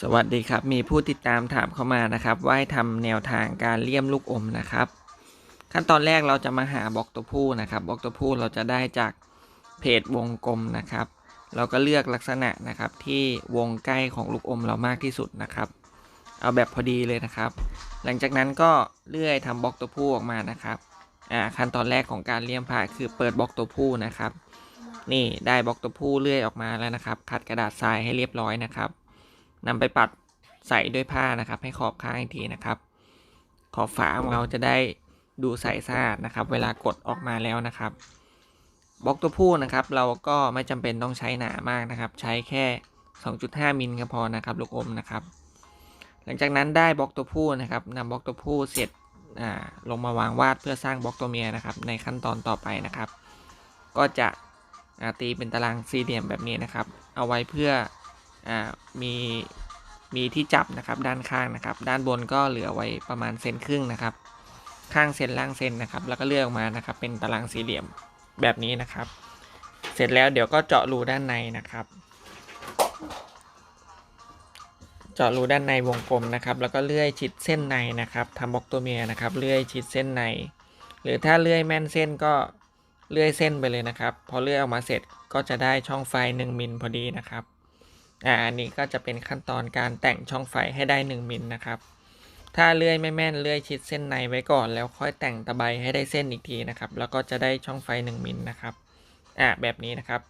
สวัสดีครับ มีผู้ติดตามถามเข้ามานะครับว่าให้ทำแนวทางการเลี่ยมลูกอมนะครับ ขั้นตอนแรกเราจะมาหาบล็อกตัวผู้นะครับบล็อกตัวผู้เราจะได้จากเพจวงกลมนะครับ เราก็เลือกลักษณะนะครับที่วงใกล้ของลูกอมเรามากที่สุดนะครับ เอาแบบพอดีเลยนะครับ หลังจากนั้นก็เลื่อยทำบล็อกตัวผู้ออกมานะครับอ่าขั้นตอนแรกของการเลี่ยมผ่าคือเปิดบล็อกตัวผู้นะครับ นี่ได้บล็อกตัวผู้เลื่อยออกมาแล้วนะครับขัดกระดาษทรายให้เรียบร้อยนะครับ นำไปปัดใส่ด้วยผ้านะครับ ให้ขอบข้างอีกทีนะครับ ขอบฝาของเราจะได้ดูใสสะอาดนะครับ เวลากดออกมาแล้วนะครับบล็อกตัวผู้นะครับ เราก็ไม่จำเป็นต้องใช้หนามากนะครับ ใช้แค่ 2.5 มิลก็พอนะครับลูกอมนะครับ หลังจากนั้นได้บล็อกตัวผู้นะครับนำบล็อกตัวผู้เสร็จลงมาวางวาดเพื่อสร้างบล็อกตัวเมียนะครับ ในขั้นตอนต่อไปนะครับ ก็จะตีเป็นตารางสี่เหลี่ยมแบบนี้นะครับ เอาไว้เพื่อ อ่ามีมีที่จับนะครับด้านข้างนะครับ ด้านบนก็เหลือไว้ประมาณเซนครึ่งนะครับ ข้างเซนล่างเซนนะครับ แล้วก็เลื่อยออกมานะครับ เป็นตารางสี่เหลี่ยมแบบนี้นะครับ เสร็จแล้วเดี๋ยวก็เจาะรูด้านในนะครับ เจาะรูด้านในวงกลมนะครับ แล้วก็เลื่อยชิดเส้นในนะครับทำบล็อกตัวเมียนะครับ เลื่อยชิดเส้นใน หรือถ้าเลื่อยแม่นเส้นก็เลื่อยเส้นไปเลยนะครับ พอเลื่อยออกมาเสร็จก็จะได้ช่องไฟ1มิลพอดีนะครับ อ่าอันนี้ก็จะเป็นขั้นตอนการแต่งช่องไฟให้ได้ 1มิลนะครับ ถ้าเลื่อยไม่แม่นเลื่อยชิดเส้นในไว้ก่อนแล้วค่อยแต่งตะไบให้ได้เส้นอีกทีนะครับ แล้วก็จะได้ช่องไฟ 1มิลนะครับอ่าแบบนี้นะครับ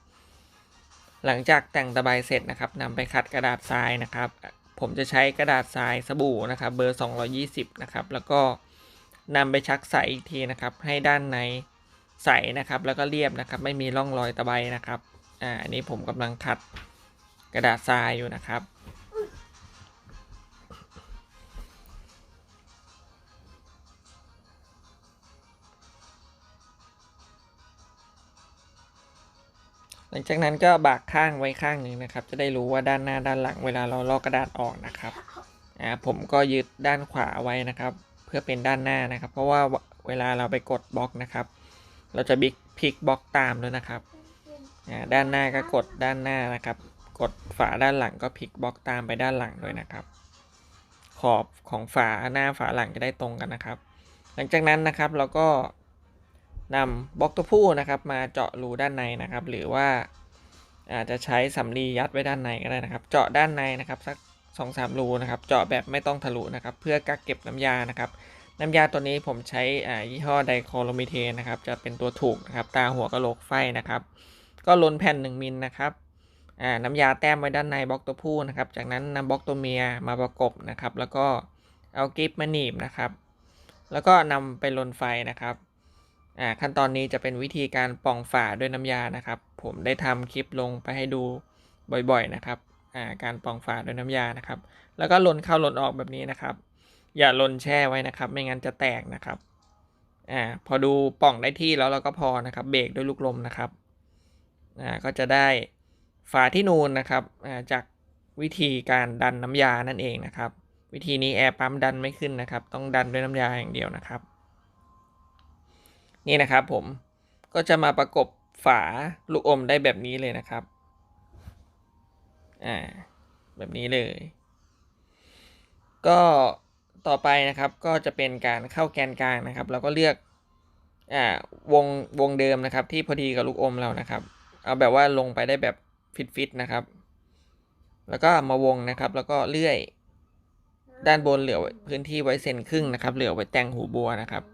หลังจากแต่งตะไบเสร็จนะครับนำไปขัดกระดาษทรายนะครับ ผมจะใช้กระดาษทรายสบู่นะครับ เบอร์ 220 นะครับ แล้วก็นำไปชักใสอีกทีนะครับ ให้ด้านในใสนะครับ แล้วก็เรียบนะครับ ไม่มีร่องรอยตะไบนะครับอ่าอันนี้ผมกำลังขัด กระดาษทรายอยู่นะครับ หลังจากนั้นก็บากข้างไว้ข้างหนึ่งนะครับ จะได้รู้ว่าด้านหน้าด้านหลังเวลาเราลอกกระดาษออกนะครับอ่าผมก็ยึดด้านขวาไว้นะครับ เพื่อเป็นด้านหน้านะครับ เพราะว่าเวลาเราไปกดบล็อกนะครับ เราจะบิ๊กพลิกบล็อกตามด้วยนะครับด้านหน้าก็กดด้านหน้านะครับ กดฝาด้านหลังก็พลิกบล็อกตามไปด้านหลังด้วยนะครับ ขอบของฝาหน้าฝาหลังจะได้ตรงกันนะครับ หลังจากนั้นนะครับเราก็นำบล็อกตัวผู้นะครับ มาเจาะรูด้านในนะครับ หรือว่าอาจจะใช้สำลียัดไว้ด้านในก็ได้นะครับ เจาะด้านในนะครับสักสองสามรูนะครับ เจาะแบบไม่ต้องทะลุนะครับ เพื่อกักเก็บน้ำยานะครับ น้ำยาตัวนี้ผมใช้อายี่ห้อไดโคโลมิเทนนะครับ จะเป็นตัวถูกนะครับ ตาหัวกะโหลกไฟนะครับ ก็ล้นแผ่น 1มิลนะครับ น้ำยาแต้มไว้ด้านในบล็อกตัวผู้นะครับ จากนั้นนำบล็อกตัวเมียมาประกบนะครับ แล้วก็เอากิฟมาหนีบนะครับ แล้วก็นำไปลนไฟนะครับอ่าขั้นตอนนี้จะเป็นวิธีการป่องฝาด้วยน้ำยานะครับ ผมได้ทำคลิปลงไปให้ดูบ่อยๆนะครับอ่าการป่องฝาด้วยน้ำยานะครับ แล้วก็ลนเข้าลนออกแบบนี้นะครับ อย่าลนแช่ไว้นะครับ ไม่งั้นจะแตกนะครับอ่าพอดูป่องได้ที่แล้วเราก็พอนะครับ เบรกด้วยลูกลมนะครับอ่าก็จะได้ ฝาที่นูนนะครับจากวิธีการดันน้ำยานั่นเองนะครับ วิธีนี้แอร์ปั๊มดันไม่ขึ้นนะครับ ต้องดันด้วยน้ำยาอย่างเดียวนะครับ นี่นะครับผมก็จะมาประกบฝาลูกอมได้แบบนี้เลยนะครับอ่าแบบนี้เลย ก็ต่อไปนะครับก็จะเป็นการเข้าแกนกลางนะครับ เราก็เลือกอ่าวงวงเดิมนะครับ ที่พอดีกับลูกอมเรานะครับ เอาแบบว่าลงไปได้แบบ ฟิตๆนะครับ แล้วก็มาวงนะครับ แล้วก็เลื่อยด้านบนเหลือพื้นที่ไว้เซนครึ่งนะครับ เหลือไว้แต่งหูบัวนะครับ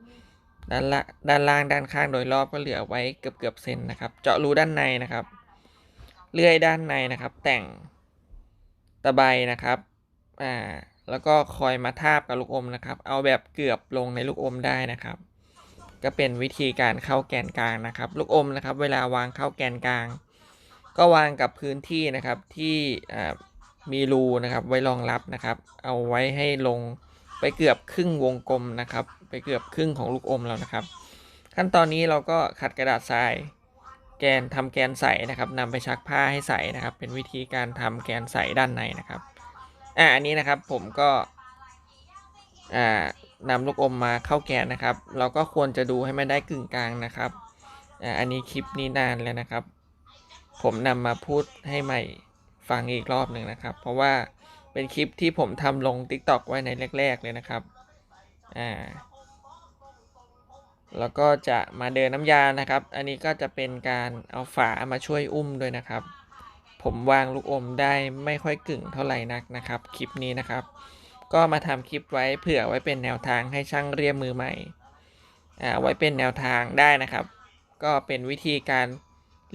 ด้านละด้านล่างด้านข้างโดยรอบก็เหลือไว้เกือบเกือบเซนนะครับ เจาะรูด้านในนะครับ เลื่อยด้านในนะครับ แต่งตะไบนะครับ อ่า แล้วก็คอยมาทาบกับลูกอมนะครับ เอาแบบเกือบลงในลูกอมได้นะครับ ก็เป็นวิธีการเข้าแกนกลางนะครับ ลูกอมนะครับ เวลาวางเข้าแกนกลาง ก็วางกับพื้นที่นะครับที่มีรูนะครับไว้รองรับนะครับ เอาไว้ให้ลงไปเกือบครึ่งวงกลมนะครับ ไปเกือบครึ่งของลูกอมแล้วนะครับ ขั้นตอนนี้เราก็ขัดกระดาษทราย แกนทำแกนใสนะครับนำไปชักผ้าให้ใสนะครับ เป็นวิธีการทำแกนใสด้านในนะครับอ่าอันนี้นะครับผมก็อ่านำลูกอมมาเข้าแกนนะครับ เราก็ควรจะดูให้มันได้กึ่งกลางนะครับอ่าอันนี้คลิปนี้นานแล้วนะครับ ผมนำมาพูดให้ใหม่ฟังอีกรอบหนึ่งนะครับ เพราะว่าเป็นคลิปที่ผมทำลง TikTok ไว้ในแรก ๆ เลยนะครับ อ่า แล้วก็จะมาเดินน้ำยานะครับ อันนี้ก็จะเป็นการเอาฝามาช่วยอุ้มด้วยนะครับ ผมวางลูกอมได้ไม่ค่อยกึ่งเท่าไหร่นักนะครับ คลิปนี้นะครับ ก็มาทำคลิปไว้เผื่อไว้เป็นแนวทางให้ช่างเรียมมือใหม่ อ่า ไว้เป็นแนวทางได้นะครับ ก็เป็นวิธีการ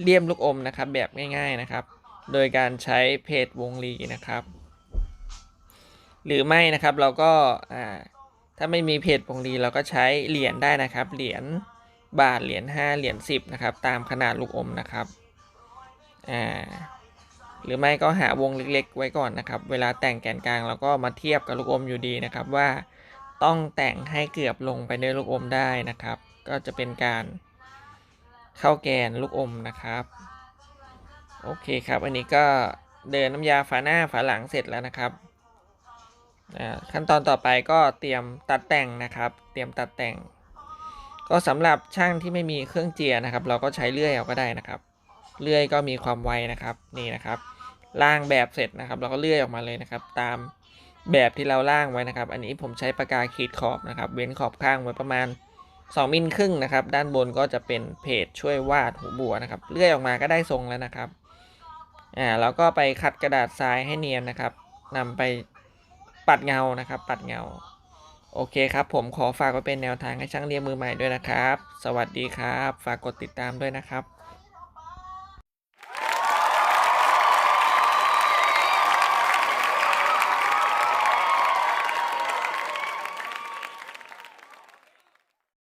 เลี่ยมลูกอมนะครับแบบง่าย ๆนะครับ โดยการใช้เพจวงลีนะครับ หรือไม่นะครับเราก็ถ้าไม่มีเพจวงลีเราก็ใช้เหรียญได้นะครับ เหรียญบาทเหรียญ5เหรียญ10นะครับตามขนาดลูกอมนะครับอ่าหรือไม่ก็หาวงเล็กๆ ไว้ก่อนนะครับ เวลาแต่งแกนกลางเราก็มาเทียบกับลูกอมอยู่ดีนะครับว่าต้องแต่งให้เกือบลงไปในลูกอมได้นะครับ ก็จะเป็นการ ข้าวแกนลูกอมนะครับ โอเคครับ อันนี้ก็เดินน้ำยาฝาหน้าฝาหลังเสร็จแล้วนะครับขั้นตอนต่อไปก็เตรียมตัดแต่งนะครับ เตรียมตัดแต่ง ก็สำหรับช่างที่ไม่มีเครื่องเจียนะครับ เราก็ใช้เลื่อยเอาก็ได้นะครับ เลื่อยก็มีความไวนะครับนี่นะครับล่างแบบเสร็จนะครับ เราก็เลื่อยออกมาเลยนะครับ ตามแบบที่เราล่างไว้นะครับ อันนี้ผมใช้ปากกาขีดขอบนะครับ เว้นขอบข้างไว้ประมาณ 2มิลครึ่งนะครับ ด้านบนก็จะเป็นเพจช่วยวาดหูบัวนะครับ เลื่อยออกมาก็ได้ทรงแล้วนะครับอ่าแล้วก็ไปคัดกระดาษทรายให้เนียนนะครับนำไปปัดเงานะครับ ปัดเงา โอเคครับผมขอฝากไว้เป็นแนวทางให้ช่างเรียนมือใหม่ด้วยนะครับ สวัสดีครับ ฝากกดติดตามด้วยนะครับ